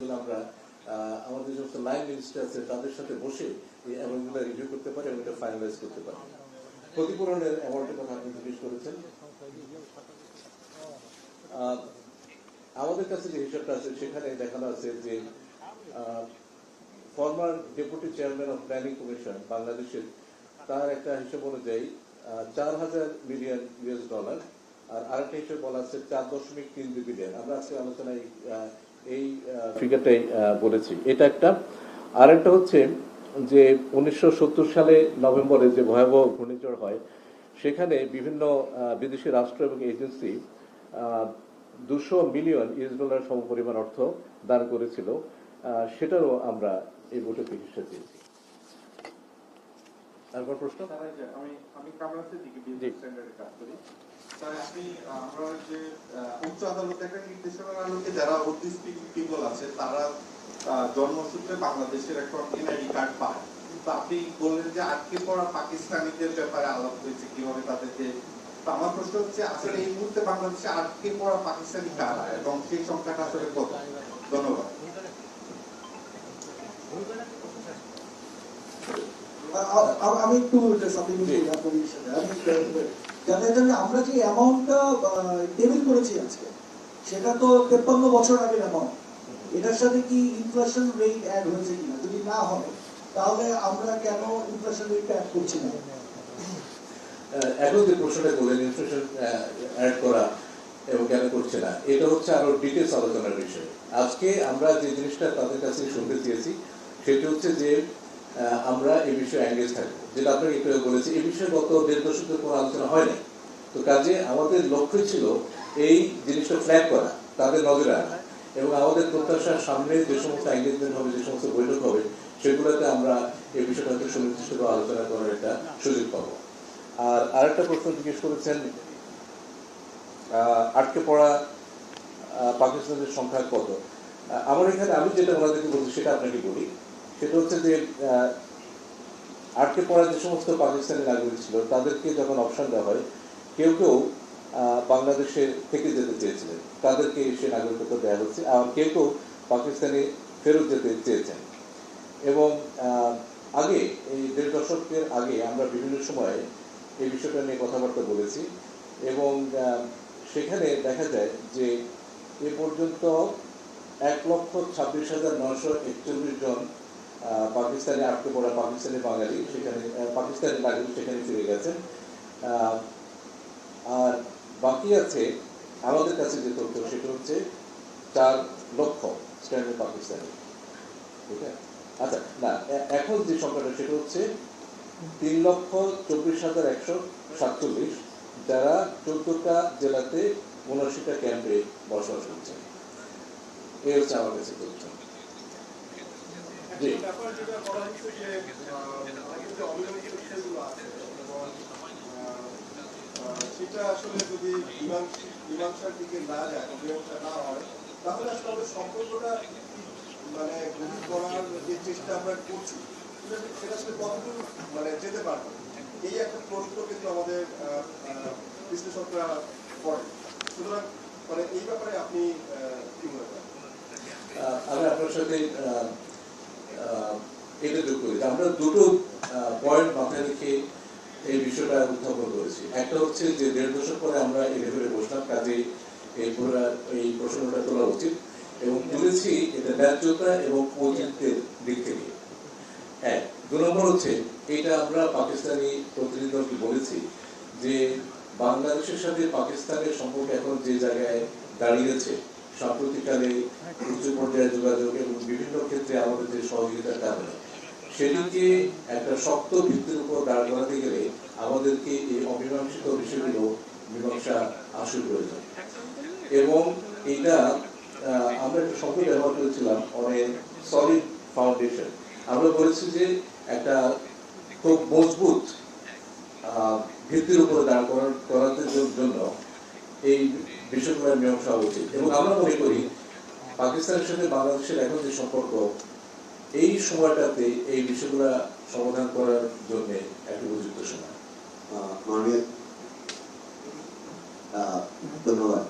আমরা আমাদের line minister আছে, তাদের সাথে বসে এই অ্যামাউন্টগুলো রিভিউ করতে পারি এবং এটা ফাইনালাইজ করতে পারি। ক্ষতিপূরণের অ্যামাউন্টের কথা আপনি জিজ্ঞেস করেছেন। আমাদের কাছে যে হিসাবটা আছে, সেখানে দেখানো আছে যে former deputy chairman of planning commission বাংলাদেশের, তার একটা হিসাব অনুযায়ী চার হাজার মিলিয়ন ইউএস ডলার আর আরেকটা হিসেবে বলা আছে চার দশমিক তিন বিলিয়ন আমরা আজকে আলোচনায় এই ফিগারটাই বলেছি। এটা একটা। আর একটা হচ্ছে যে উনিশশো সত্তর সালে নভেম্বরে যে ভয়াবহ ঘূর্ণিঝড় হয়, সেখানে বিভিন্ন বিদেশি রাষ্ট্র এবং এজেন্সি দুশো মিলিয়ন ইউএস ডলার সমপরিমাণ অর্থ দান করেছিল। সেটারও আমরা এই বোটে হিসেবে চেয়েছি তারপর প্রশ্ন? আমি আমি কামরাজের দিকে। বিএসএফ স্ট্যান্ডার্ডে কাজ করি। স্যার আপনি আমরা যে উচ্চ আদালতে একটা নির্দেশনার আলোকে যারা অটিস্টিক পিপল আছে তারা জন্মসূত্রে বাংলাদেশের এখন এনআইডি কার্ড পায়। তো আপনি বললেন যে আটকে পড়া পাকিস্তানিদের ব্যাপারে আলাপ হয়েছে কীভাবে তাদেরকে আমার প্রশ্ন হচ্ছে আসলে এই মুহূর্তে বাংলাদেশে আটকে পড়া পাকিস্তানি কারা এবং সেই সংখ্যাটা আসলে কত? ধন্যবাদ। আমি একটু সাপ্লিমেন্ট করি আপনার সাথে। আমি আমরা যে অ্যামাউন্টটা টেবিল করেছি আজকে সেটা তো তেপ্পান্ন বছর আগের অ্যামাউন্ট এটার সাথে কি ইনফ্লেশন রেট অ্যাড হয়েছে কিনা? যদি না হয় তাহলে আমরা কেন ইনফ্লেশন রেটটা অ্যাড করছি না? এখন যে প্রশ্নটা করলেন ইনফ্লেশন অ্যাড করা এবং কেন করছে না এটা হচ্ছে আরও ডিটেলস আলোচনার বিষয়। আজকে আমরা যে জিনিসটা তাদের কাছে শুনতে চেয়েছি সেটা হচ্ছে যে আমরা এ বিষয়ে অ্যাঙ্গেজ থাকব। যেটা আপনাকে একটু বলেছি এই বিষয়ে গত দেড় দশকের কোনো আলোচনা হয়নি তো কাজে আমাদের লক্ষ্য ছিল এই জিনিসটা ফ্ল্যাগ করা, তাদের নজরে আনা। এবং আমাদের প্রত্যাশার সামনে যে সমস্ত এঙ্গেজমেন্ট হবে, যে সমস্ত বৈঠক হবে, সেগুলোতে আমরা এই বিষয়টা হয়তো সুনির্দিষ্ট করে আলোচনা করার একটা সুযোগ পাবো। আর আরেকটা প্রশ্ন জিজ্ঞেস করেছেন আটকে পড়া পাকিস্তানের সংখ্যা কত? আমার এখানে আমি যেটা ওনাদেরকে বলছি, সেটা আপনাকে বলি। সেটা হচ্ছে যে আটকে পড়া যে সমস্ত পাকিস্তানি নাগরিক ছিল, তাদেরকে যখন অপশন দেওয়া হয়, কেউ কেউ বাংলাদেশে থেকে যেতে চেয়েছিলেন। তাদেরকে সে নাগরিকত্ব দেওয়া হচ্ছে আর কেউ কেউ পাকিস্তানে ফেরত যেতে চেয়েছেন। এবং আগে, এই দেড় দশকের আগে আমরা বিভিন্ন সময়ে এই বিষয়টা নিয়ে কথাবার্তা বলেছি এবং সেখানে দেখা যায় যে এ পর্যন্ত এক লক্ষ ছাব্বিশ হাজার নয়শো একচল্লিশ জন পাকিস্তানে আটকে পড়া পাকিস্তানি বাঙালি সেখানে পাকিস্তানি নাগরিক সেখানে ফিরে গেছেন। আর বাকি আছে, আমাদের কাছে যে তথ্য সেটা হচ্ছে চার লক্ষ স্ট্যান্ডার্ড পাকিস্তানি। ঠিক আছে? আচ্ছা না এখন যে সংখ্যাটা সেটা হচ্ছে তিন লক্ষ চব্বিশ হাজার একশো সাতচল্লিশ, যারা চোদ্দটা জেলাতে উনআশিটা ক্যাম্পে বসবাস করছেন। এই হচ্ছে আমার কাছে তথ্য। সেটা আসলে যদি মীমাংসার দিকে না যায় মীমাংসা না হয় তাহলে আসলে সম্পর্কটা মানে গভীর করার যে চেষ্টা আমরা করছি সেটা- সেটা আসলে কতদূর মানে যেতে পারবে? এই একটা প্রশ্ন কিন্তু আমাদের বিশ্লেষকরা করেন। সুতরাং মানে এই ব্যাপারে আপনি কি মনে করেন? আমি আপনার সাথে এটা যোগ করি যে আমরা দুটো পয়েন্ট মাথায় রেখে এই বিষয়টা উত্থাপন করেছি। একটা হচ্ছে যে দেড় দশক পরে আমরা এই লেভেলে বসলাম, কাজে এই পুরা- এই প্রশ্নটা তোলা উচিত। এবং তুলেছি এটা ন্যায্যতা এবং ঔচিত্যের দিক থেকে। এক দু নম্বর হচ্ছে, এটা আমরা পাকিস্তানি প্রতিনিধি বলেছি যে বাংলাদেশের সাথে পাকিস্তানের সম্পর্ক এখন যে জায়গায় দাঁড়িয়েছে সাম্প্রতিককালে উচ্চ পর্যায়ে যোগাযোগ এবং বিভিন্ন ক্ষেত্রে আমাদের যে সহযোগিতার কারণে, সেটিকে একটা শক্ত ভিত্তির উপর দাঁড় করাতে গেলে আমাদেরকে এই অমীমাংসিত বিষয়গুলো মীমাংসা আসল প্রয়োজন এবং এটা আমরা একটা শব্দ ব্যবহার করেছিলাম, অনেক সলিড ফাউন্ডেশন আমরা বলেছি যে একটা খুব মজবুত ভিত্তির উপরে দাঁড় করার করাতে জন্য এই বিষয়গুলো মীমাংসা হওয়া উচিত এবং আমরা মনে করি পাকিস্তানের সাথে বাংলাদেশের এখন যে সম্পর্ক, এই সময়টাতে এই বিষয়গুলো সমাধান করার জন্য একটা উপযুক্ত সময়। মাননীয় ধন্যবাদ।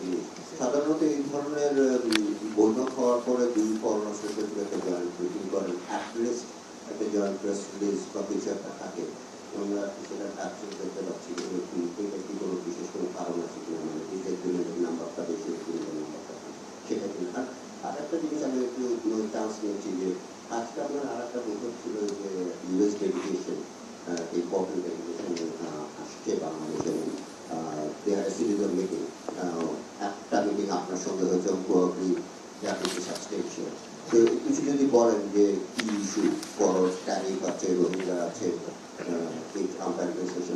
জিনিস সাধারণত এই ধরনের বৈঠক হওয়ার পরে দুই একটা জয়েন্ট করেন অ্যাটলিস্ট একটা জয়েন্ট প্রেস রিলিজ বা কিছু একটা থাকে। আমরা দেখতে পাচ্ছি যে এটা কোনো বিশেষ কোনো কারণ আছে কিনা মানে নাম্বারটা বেশি নাম্বারটা। সেটা কি আর আরেকটা জিনিস আমি একটু চান্স নিয়েছি যে, আজকে আপনার আর একটা ছিল যে ইউএস ডেলিগেশন আসছে বাংলাদেশে সিরিজ মিটিং একটা মিটিং আপনার সঙ্গে হয়েছে প্রবাবলি জাতীয় তো কিছু যদি বলেন যে কি ইস্যু বড় ট্যারিফ আছে, রোহিঙ্গা আছে এই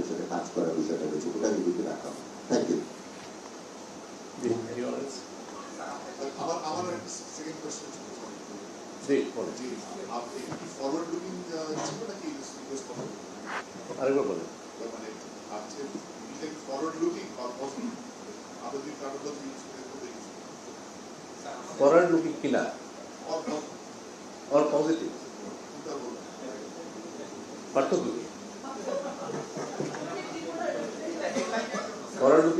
সাথে কাজ করার বিষয়টা রয়েছে একটু রাখা থ্যাংক ইউ ফরওয়ার্ড ফরওয়ার্ড কিনা অর পজিটিভ পার্থক্য কি ফরওয়ার্ড লুকিং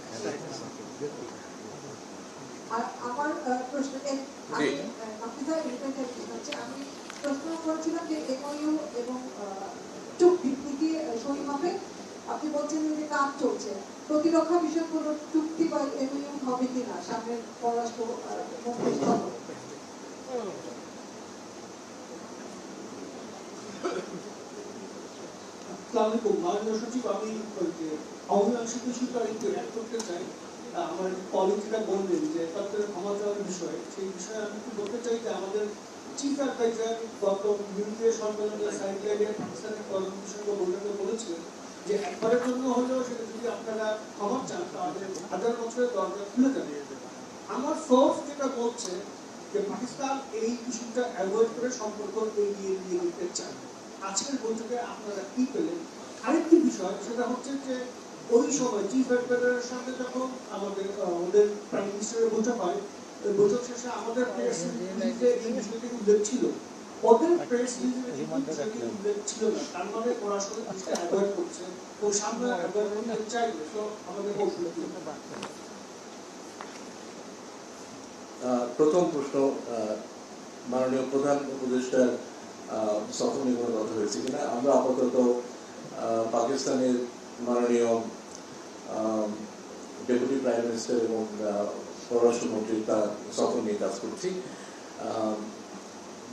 আর আমার প্রশ্ন আমি জি। মাফিজা হচ্ছে আমি প্রশ্ন করেছিলাম যে এমওইউ এবং আহ, চুক্তি কি সই আপনি বলছেন যে কাজ চলছে। প্রতিরক্ষা বিষয় কোনো চুক্তি বা এমওইউ হবে কিনা? সামনের পররাষ্ট্র মন্ত্রী সচিব, আমি একটু অ্যাড করতে চাই। আমার বললেন যে ক্ষমা বিষয়। সেই বিষয়ে আমি একটু বলতে চাই যে আমাদের চিফ অ্যাডভাইজার গত ইউনিটের সম্মেলনে সাইডলাইনে পাকিস্তানের বৈঠকে যে একবারের জন্য হলেও সেটা যদি আপনারা ক্ষমা চান, তাহলে হাজার বছরের দরজা খুলে যাবে আমার সোর্স যেটা বলছে যে পাকিস্তান এই ইস্যুটা অ্যাভয়েড করে সম্পর্ক এগিয়ে নিয়ে যেতে চায়। আজকের বৈঠকে আপনারা কি পেলেন? আরেকটি বিষয়, সেটা হচ্ছে যে ওই সময় চিফ অ্যাডভাইজারের সঙ্গে যখন আমাদের ওদের প্রাইম মিনিস্টারের বৈঠক হয় বৈঠক শেষে আমাদের প্রেস রিলিজে এই বিষয়টি উল্লেখ ছিল। ওদের প্রেস রিলিজে ছিল না। তার মানে ওরা অ্যাভয়েড করছে সামনে অ্যাভয়েড করতে তো আমাদের কৌশল প্রথম প্রশ্ন মাননীয় প্রধান উপদেষ্টার সফর নিয়ে কোনো কথা হয়েছে কিনা আমরা আপাতত পাকিস্তানের মাননীয় ডেপুটি প্রাইম মিনিস্টার এবং পররাষ্ট্রমন্ত্রী তার সফর নিয়ে কাজ করছি।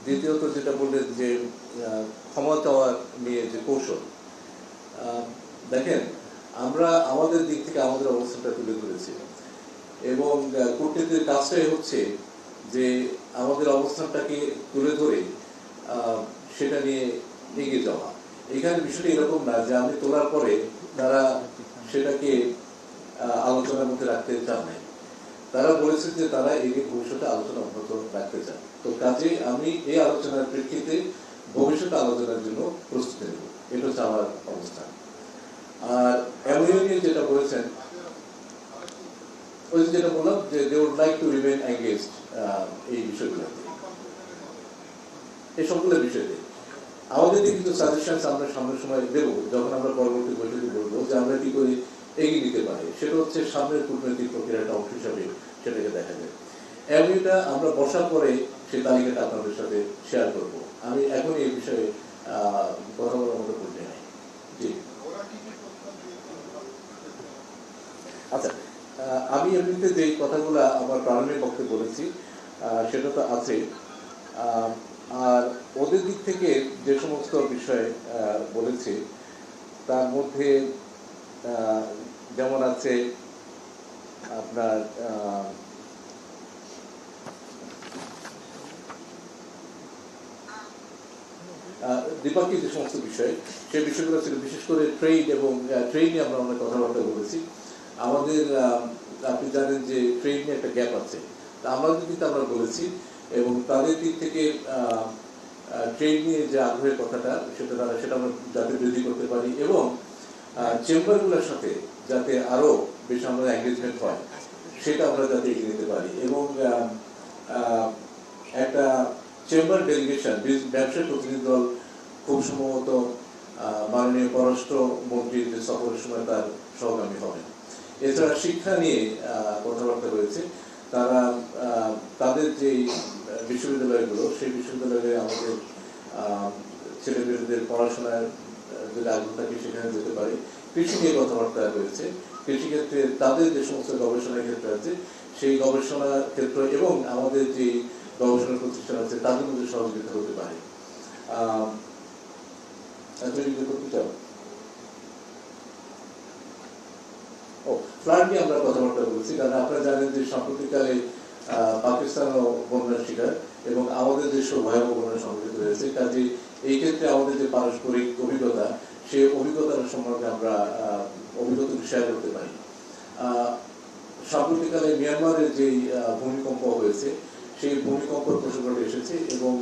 দ্বিতীয়ত যেটা বললেন যে ক্ষমা চাওয়ার নিয়ে যে কৌশল দেখেন, আমরা আমাদের দিক থেকে আমাদের অবস্থানটা তুলে ধরেছি। এবং কূটনীতির কাজটাই হচ্ছে যে, আমাদের অবস্থানটাকে তুলে ধরে সেটা নিয়ে এগিয়ে যাওয়া। এখানে বিষয়টা এরকম না যে আমি তোলার পরে তারা সেটাকে আলোচনার মধ্যে রাখতে চান নাই। তারা বলেছে যে তারা এগিয়ে ভবিষ্যতে আলোচনা অব্যাহত রাখতে চান তো কাজে আমি এই আলোচনার প্রেক্ষিতে ভবিষ্যৎ আলোচনার জন্য প্রস্তুতি নেব। এটা হচ্ছে আমার অবস্থান আর এমইউ নিয়ে যেটা বলেছেন, ওই যেটা বললাম যে they would like to remain engaged এই বিষয়গুলোতে। এই সবগুলো বিষয়তে আমাদের দিকে কিছু সাজেশনস আমরা সামনের সময় দেবো, যখন আমরা পরবর্তী বৈঠকে বলব যে আমরা কি করে এগিয়ে নিতে পারি। সেটা হচ্ছে সামনের কূটনৈতিক প্রক্রিয়াটা অংশ হিসাবে সেটাকে দেখা যায়। এমনিটা আমরা বসার পরে সেই তালিকাটা আপনাদের সাথে শেয়ার করব। আমি এখন এই বিষয়ে কথা বলার মতো করতে নাই। জি। আচ্ছা আমি এমনিতে যে কথাগুলো আমার প্রারম্ভিক পক্ষে বলেছি সেটা তো আছে আর ওদের দিক থেকে যে সমস্ত বিষয় বলেছে, তার মধ্যে যেমন আছে আপনার দ্বিপাক্ষিক যে সমস্ত বিষয় সেই বিষয়গুলো ছিল বিশেষ করে ট্রেড এবং ট্রেড নিয়ে আমরা অনেক কথাবার্তা বলেছি। আমাদের আপনি জানেন যে ট্রেনে একটা গ্যাপ আছে। তা আমরা কিন্তু আমরা বলেছি এবং তাদের দিক থেকে ট্রেড নিয়ে যে আগ্রহের কথাটা, সেটা তারা, সেটা আমরা যাতে বৃদ্ধি করতে পারি এবং চেম্বারগুলোর সাথে যাতে আরও বেশি আমরা এঙ্গেজমেন্ট হয়, সেটা আমরা যাতে এগিয়ে নিতে পারি এবং একটা চেম্বার ডেলিগেশন ব্যবসায়ী প্রতিনিধি দল খুব সম্ভবত মাননীয় পররাষ্ট্র মন্ত্রীর যে সফরের সময় তার সহগামী হবেন। এছাড়া শিক্ষা নিয়ে কথাবার্তা রয়েছে তারা তাদের যে বিশ্ববিদ্যালয়গুলো, সেই বিশ্ববিদ্যালয়ে আমাদের ছেলেমেয়েদের পড়াশোনার যদি আগ্রহ থাকে সেখানে যেতে পারে। কৃষি নিয়ে কথাবার্তা রয়েছে। কৃষিক্ষেত্রে তাদের যে সমস্ত গবেষণার ক্ষেত্র আছে, সেই গবেষণা ক্ষেত্র এবং আমাদের যে গবেষণা প্রতিষ্ঠান আছে, তাদের মধ্যে সহযোগিতা হতে পারে। ও নিয়ে আমরা কথাবার্তা বলছি, কারণ আপনারা জানেন যে সাম্প্রতিককালে পাকিস্তানও বন্যার শিকার এবং আমাদের দেশও ভয়াবহ বন্যার সম্মুখীন হয়েছে। কাজে এই ক্ষেত্রে আমাদের যে পারস্পরিক অভিজ্ঞতা, সেই অভিজ্ঞতার সম্পর্কে আমরা অভিজ্ঞতা শেয়ার করতে পারি। সাম্প্রতিককালে মিয়ানমারের যেই ভূমিকম্প হয়েছে, সেই ভূমিকম্পের প্রসঙ্গটা এসেছে এবং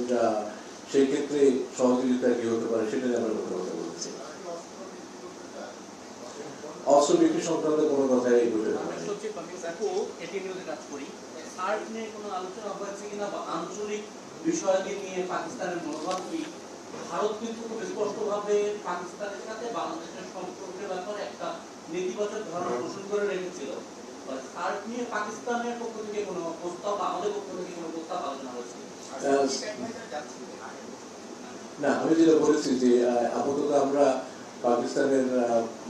সেই ক্ষেত্রে সহযোগিতা কি হতে পারে সেটা নিয়ে আমরা কথাবার্তা বলছি। অস্ত্র বিক্রি সংক্রান্ত কোনো কথাই বইটাতে আমি এটি নিউজে কাজ করি সার্ক নিয়ে কোনো আলোচনা হয়েছে কিনা বা আঞ্চলিক নিয়ে পাকিস্তানের মনোভাব কি? ভারত কিন্তু খুব স্পষ্টভাবে পাকিস্তানের সাথে বাংলাদেশের সম্পর্কের ব্যাপারে একটা নেতিবাচক ধারণা পোষণ করে রেখেছিল। সার্ক নিয়ে পাকিস্তানের পক্ষ থেকে কোনো প্রস্তাব আমাদের পক্ষ থেকে কোনো প্রস্তাব আলোচনা হয়েছে? না, আমি যেটা বলেছি যে আপাতত আমরা পাকিস্তানের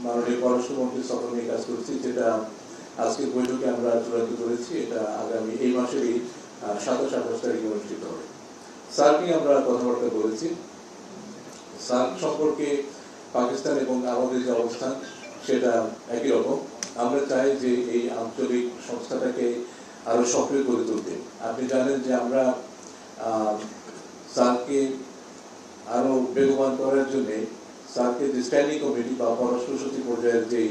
মাননীয় পররাষ্ট্রমন্ত্রী সফর নিয়ে কাজ করছি, যেটা আজকের বৈঠকে আমরা চূড়ান্ত করেছি, এটা আগামী এই মাসেরই সাতাশ আঠাশ তারিখে অনুষ্ঠিত হবে। সার্ক নিয়ে আমরা কথাবার্তা বলেছি। সার্ক সম্পর্কে পাকিস্তান এবং আমাদের যে অবস্থান, সেটা একই রকম। আমরা চাই যে এই আঞ্চলিক সংস্থাটাকে আরও সক্রিয় করে তুলতে। আপনি জানেন যে আমরা সার্ককে আরও বেগবান করার জন্য সার্কের যে স্ট্যান্ডিং কমিটি বা পররাষ্ট্র সচিব পর্যায়ের যেই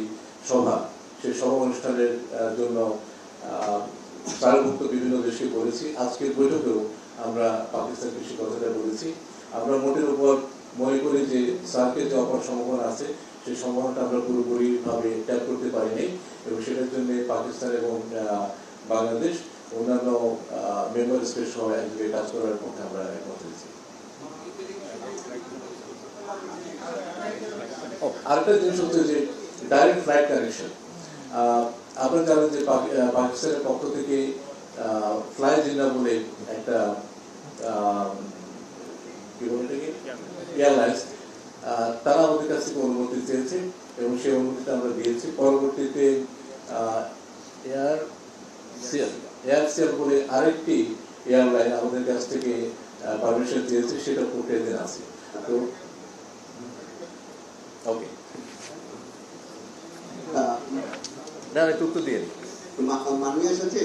সভা সেই সভা অনুষ্ঠানের জন্য আহ, সারভুক্ত বিভিন্ন দেশকে বলেছি। আজকের বৈঠকেও আমরা পাকিস্তান কৃষি কথাটা বলেছি। আমরা মোটের উপর মনে করি যে সার্কের যে অপার সম্ভাবনা আছে সেই সম্ভাবনাটা আমরা পুরোপুরি ভাবে ট্যাপ করতে পারিনি এবং সেটার জন্য পাকিস্তান এবং বাংলাদেশ অন্যান্য মেম্বার স্টেট সহ একযোগে কাজ করার পক্ষে আমরা একমত হয়েছি। আরেকটা জিনিস হচ্ছে যে ডাইরেক্ট ফ্লাইট কানেকশন আপনারা জানেন যে পাকি- পাকিস্তানের পক্ষ থেকে ফ্লাই জিন্না বলে একটা কি বলে এয়ারলাইন্স তারা আমাদের কাছ থেকে অনুমতি চেয়েছে এবং সেই অনুমতিটা আমরা দিয়েছি। পরবর্তীতে এয়ার সিএল এয়ার সিএল বলে আরেকটি এয়ারলাইন আমাদের কাছ থেকে পারমিশন চেয়েছে সেটা প্রক্রিয়াতে আছে। তো ওকে না একটু দিয়ে মা- আছে